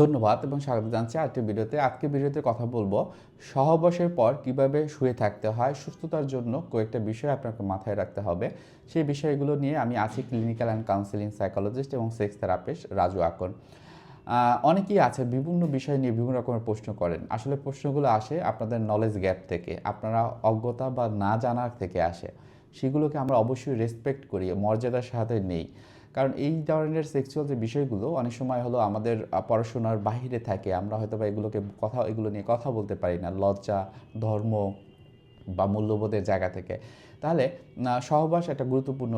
ধন্যবাদ এবং স্বাগত জানছি আজকের ভিডিওতে। আজকের ভিডিওতে কথা বলব সহবাসের পর কীভাবে শুয়ে থাকতে হয়, সুস্থতার জন্য কয়েকটা বিষয় আপনাকে মাথায় রাখতে হবে। সেই বিষয়গুলো নিয়ে আমি আছি ক্লিনিক্যাল অ্যান্ড কাউন্সিলিং সাইকোলজিস্ট এবং সেক্স থেরাপিস্ট রাজু আকন। অনেকেই আছে বিভিন্ন বিষয় নিয়ে বিভিন্ন রকমের প্রশ্ন করেন। আসলে প্রশ্নগুলো আসে আপনাদের নলেজ গ্যাপ থেকে, আপনারা অজ্ঞতা বা না জানার থেকে আসে। সেগুলোকে আমরা অবশ্যই রেসপেক্ট করি, মর্যাদার সাথে নেই। কারণ এই ধরনের সেক্সুয়াল যে বিষয়গুলো, অনেক সময় হলো আমাদের পড়াশোনার বাহিরে থাকে। আমরা হয়তো বা এগুলোকে কথা, এগুলো নিয়ে কথা বলতে পারি না। লজ্জা, ধর্ম বা মূল্যবোধের জায়গা থেকে। তাহলে সহবাস একটা গুরুত্বপূর্ণ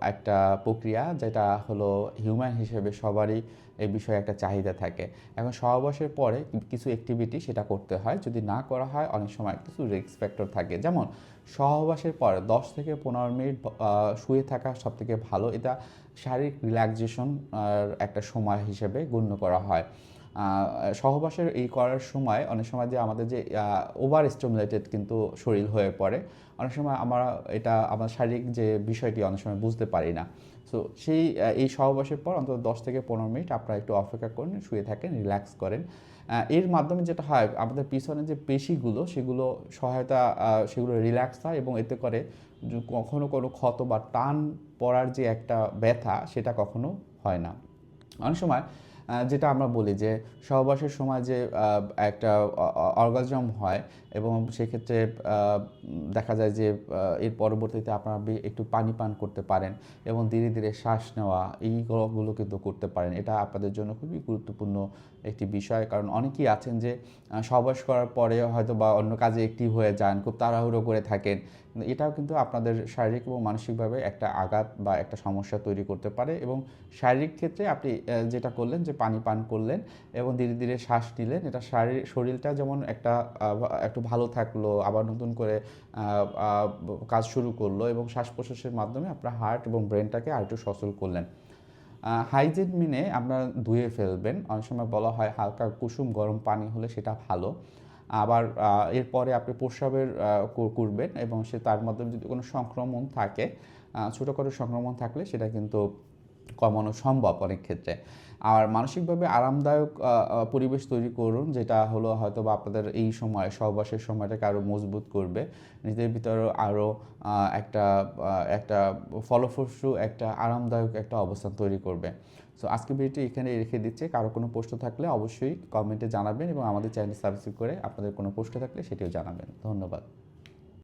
একটা প্রক্রিয়া যেটা হলো হিউম্যান হিসেবে সবারই এই বিষয়ে একটা চাহিদা থাকে। এখন সহবাসের পরে কিছু অ্যাক্টিভিটি সেটা করতে হয়। যদি না করা হয়, অনেক সময় কিছু রিস্ক ফ্যাক্টর থাকে। যেমন, সহবাসের পরে দশ থেকে পনেরো মিনিট শুয়ে থাকা সব থেকে ভালো। এটা শারীরিক রিল্যাক্সেশন একটা সময় হিসেবে গণ্য করা হয়। সহবাসের এই করার সময় অনেক সময় যে আমাদের যে ওভার স্টিমুলেটেড কিন্তু শরীর হয়ে পড়ে, অনেক সময় আমরা এটা, আমার শারীরিক যে বিষয়টি অনেক সময় বুঝতে পারি না। সো সেই এই সহবাসের পর অন্তত দশ থেকে পনেরো মিনিট আপনারা একটু অপেক্ষা করেন, শুয়ে থাকেন রিল্যাক্স করেন। এর মাধ্যমে যেটা হয়, আমাদের পিছনে যে পেশিগুলো, সেগুলো সহায়তা সেগুলো রিল্যাক্স হয় এবং এতে করে কখনো কোনো ক্ষত বা টান পড়ার যে একটা ব্যথা, সেটা কখনো হয় না। অনেক সময় যেটা আমরা বলি যে সহবাসের সময় যে একটা অর্গাজম হয় এবং সেক্ষেত্রে দেখা যায় যে এর পরবর্তীতে আপনারা একটু পানি পান করতে পারেন এবং ধীরে ধীরে শ্বাস নেওয়া এইগুলো কিন্তু করতে পারেন। এটা আপনাদের জন্য খুবই গুরুত্বপূর্ণ একটি বিষয়। কারণ অনেকেই আছেন যে সহবাস করার পরে হয়তো বা অন্য কাজে একটি হয়ে যান, খুব তাড়াহুড়ো করে থাকেন। এটাও কিন্তু আপনাদের শারীরিক এবং মানসিকভাবে একটা আঘাত বা একটা সমস্যা তৈরি করতে পারে এবং শারীরিক ক্ষেত্রে আপনি যেটা করলেন যে পানি পান করলেন এবং ধীরে ধীরে শ্বাস নিলেন। এটা শারীর, শরীরটা যেমন একটা একটু ভালো থাকল, আবার নতুন করে কাজ শুরু করল এবং শ্বাস প্রশ্বাসের মাধ্যমে আপনার হার্ট এবং ব্রেনটাকে আর একটু সচল করলেন। হাইজিন মেনে আপনারা ধুয়ে ফেলবেন। অনেক সময় বলা হয় হালকা কুসুম গরম পানি হলে সেটা ভালো। আবার এরপরে আপনি প্রস্রাবের করবেন এবং সে তার মাধ্যমে যদি কোনো সংক্রমণ থাকে ছোটোখাটো সংক্রমণ থাকলে সেটা কিন্তু কমানো সম্ভব অনেক ক্ষেত্রে। আর মানসিকভাবে আরামদায়ক পরিবেশ তৈরি করুন, যেটা হলো হয়তো বা আপনাদের এই সময়, সহবাসের সময়টাকে আরও মজবুত করবে। নিজেদের ভিতরে আরও একটা একটা ফলপ্রসূ, একটা আরামদায়ক একটা অবস্থান তৈরি করবে। সো আজকে ভিডিওটি এখানে রেখে দিচ্ছে। কারও কোনো প্রশ্ন থাকলে অবশ্যই কমেন্টে জানাবেন এবং আমাদের চ্যানেল সাবস্ক্রাইব করে আপনাদের কোনো প্রশ্ন থাকলে সেটিও জানাবেন। ধন্যবাদ।